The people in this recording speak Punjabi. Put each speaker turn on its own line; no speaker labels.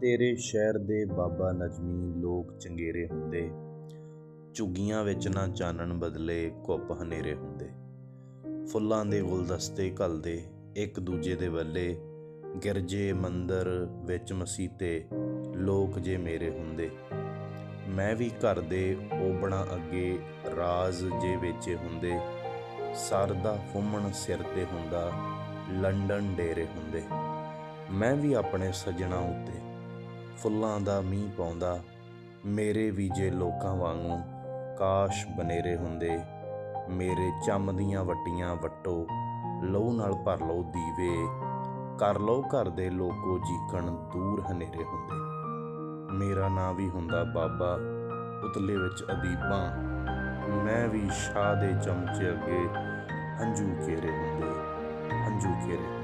ਤੇਰੇ ਸ਼ਹਿਰ ਦੇ ਬਾਬਾ ਨਜਮੀ ਲੋਕ ਚੰਗੇਰੇ ਹੁੰਦੇ। ਝੁੱਗੀਆਂ ਵਿੱਚ ਨਾ ਚਾਨਣ ਬਦਲੇ ਕੁੱਪ ਹਨੇਰੇ ਹੁੰਦੇ। ਫੁੱਲਾਂ ਦੇ ਗੁਲਦਸਤੇ ਘਲਦੇ, ਇੱਕ ਦੂਜੇ ਦੇ ਵੱਲੇ। ਗਿਰਜੇ ਮੰਦਰ ਵਿੱਚ ਮਸੀਤੇ, ਲੋਕ ਜੇ ਮੇਰੇ ਹੁੰਦੇ। ਮੈਂ ਵੀ ਘਰ ਦੇ ਓਬਣਾ ਅੱਗੇ ਰਾਜ਼ ਜੇ ਵੇਚੇ ਹੁੰਦੇ। ਸਰ ਦਾ ਫੁੰਮਣ ਸਿਰ ਤੇ ਹੁੰਦਾ, ਲੰਡਨ ਡੇਰੇ ਹੁੰਦੇ। ਮੈਂ ਵੀ ਆਪਣੇ ਸੱਜਣਾ ਉੱਤੇ। ਫੁੱਲਾਂ ਦਾ ਮੀਂਹ ਪਾਉਂਦਾ, ਮੇਰੇ ਵੀ ਜੇ ਲੋਕਾਂ ਵਾਂਗੂ ਕਾਸ਼ ਬਨੇਰੇ ਹੁੰਦੇ, ਮੇਰੇ ਚੰਮ ਦੀਆਂ ਵੱਟੀਆਂ ਵੱਟੋ, ਲਹੂ ਨਾਲ ਭਰ ਲਓ ਦੀਵੇ, ਕਰ ਲਓ ਘਰ ਦੇ ਲੋਕੋ ਜੀਕਣ ਦੂਰ ਹਨੇਰੇ ਹੁੰਦੇ। ਮੇਰਾ ਨਾਂ ਵੀ ਹੁੰਦਾ ਬਾਬਾ ਉਤਲੇ ਵਿੱਚ ਅਦੀਬਾਂ, ਮੈਂ ਵੀ ਸ਼ਾਹ ਦੇ ਚਮਚੇ ਅੱਗੇ ਹੰਝੂ ਘੇਰੇ ਹੁੰਦੇ, ਹੰਝੂ ਘੇਰੇ।